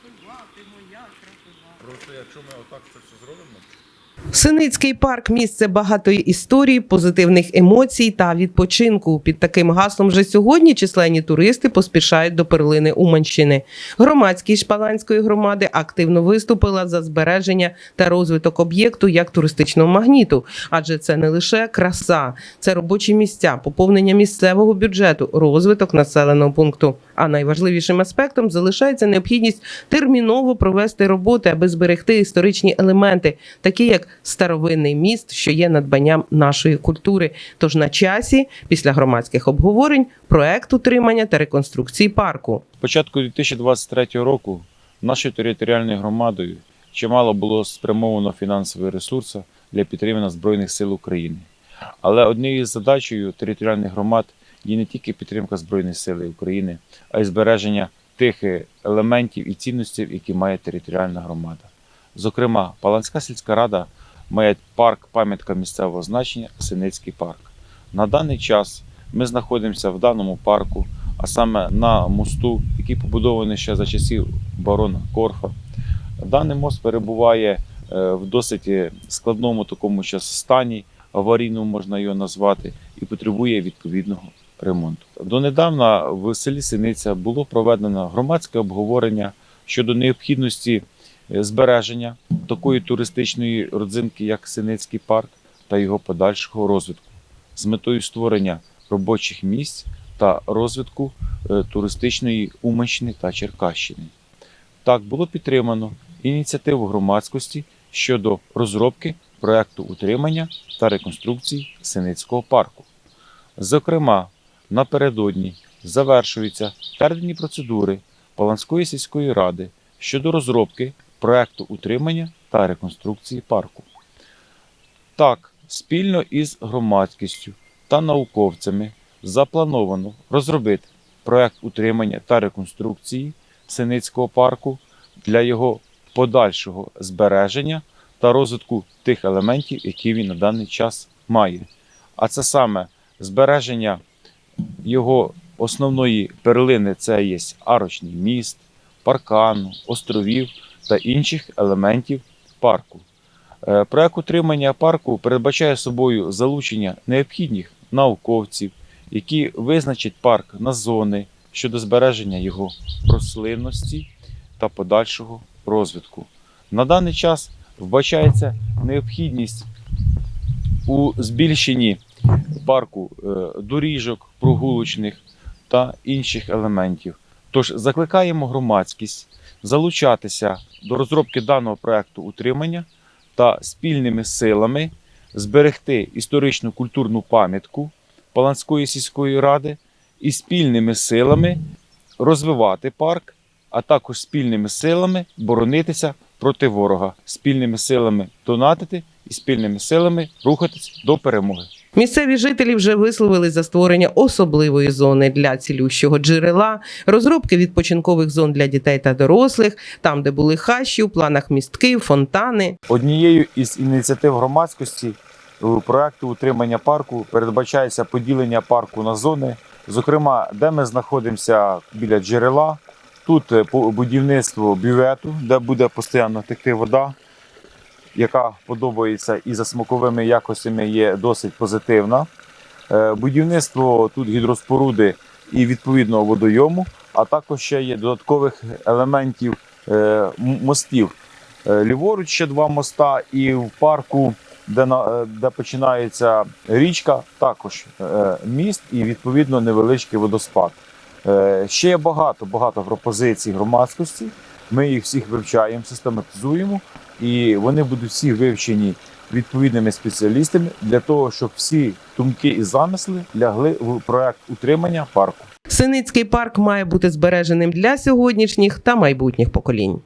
Крапива, моя крапива. Просто якщо ми отак це все зробимо, Синицький парк місце багатої історії, позитивних емоцій та відпочинку. Під таким гаслом вже сьогодні численні туристи поспішають до перлини Уманщини. Громадськість Шпаланської громади активно виступила за збереження та розвиток об'єкту як туристичного магніту, адже це не лише краса, це робочі місця, поповнення місцевого бюджету, розвиток населеного пункту. А найважливішим аспектом залишається необхідність терміново провести роботи, аби зберегти історичні елементи, такі як старовинний міст, що є надбанням нашої культури. Тож на часі, після громадських обговорень, проект утримання та реконструкції парку. Початку 2023 року нашою територіальною громадою чимало було спрямовано фінансові ресурси для підтримання Збройних сил України. Але однією з задачею територіальних громад є не тільки підтримка Збройних сил України, а й збереження тих е, елементів і цінностей, які має територіальна громада. Зокрема, Паланська сільська рада має парк пам'ятка місцевого значення Синицький парк. На даний час ми знаходимося в даному парку, а саме на мосту, який побудований ще за часів барона Корфа. Даний мост перебуває е, в досить е, складному такому ще стані, аварійному можна його назвати, і потребує відповідного ремонту. Донедавна в селі Синиця було проведено громадське обговорення щодо необхідності е, збереження такої туристичної родзинки, як Синицький парк, та його подальшого розвитку з метою створення робочих місць та розвитку е, туристичної Уманщини та Черкащини. Так було підтримано ініціативу громадськості щодо розробки проекту утримання та реконструкції Синицького парку. Зокрема, напередодні завершуються терміні процедури Паланської сільської ради щодо розробки проекту утримання та реконструкції парку. Так, спільно із громадськістю та науковцями заплановано розробити проект утримання та реконструкції Синицького парку для його подальшого збереження та розвитку тих елементів, які він на даний час має. А це саме збереження його основної перлини це є арочний міст, паркан, островів та інших елементів парку. Е, Проект утримання парку передбачає собою залучення необхідних науковців, які визначать парк на зони щодо збереження його рослинності та подальшого розвитку. На даний час вбачається необхідність у збільшенні парку е, доріжок, прогулочних та інших елементів. Тож закликаємо громадськість залучатися до розробки даного проекту утримання та спільними силами зберегти історичну культурну пам'ятку Паланської сільської ради і спільними силами розвивати парк, а також спільними силами боронитися проти ворога, спільними силами донатити і спільними силами рухатись до перемоги. Місцеві жителі вже висловили за створення особливої зони для цілющого джерела, розробки відпочинкових зон для дітей та дорослих, там, де були хащі, у планах містки, фонтани. Однією із ініціатив громадськості е, проекту утримання парку передбачається поділення парку на зони, зокрема, де ми знаходимося біля джерела. Тут е, будівництво бювету, де буде постійно текти вода, яка подобається і за смаковими якостями є досить позитивна. Е, Будівництво тут гідроспоруди і відповідного водойому, а також ще є додаткових елементів е, мостів. Ліворуч ще два моста, і в парку, де, де починається річка, також міст і відповідно невеличкий водоспад. Е, Ще є багато багато пропозицій громадськості. Ми їх всіх вивчаємо, систематизуємо, і вони будуть всі вивчені відповідними спеціалістами для того, щоб всі думки і замисли лягли в проект утримання парку. Синицький парк має бути збереженим для сьогоднішніх та майбутніх поколінь.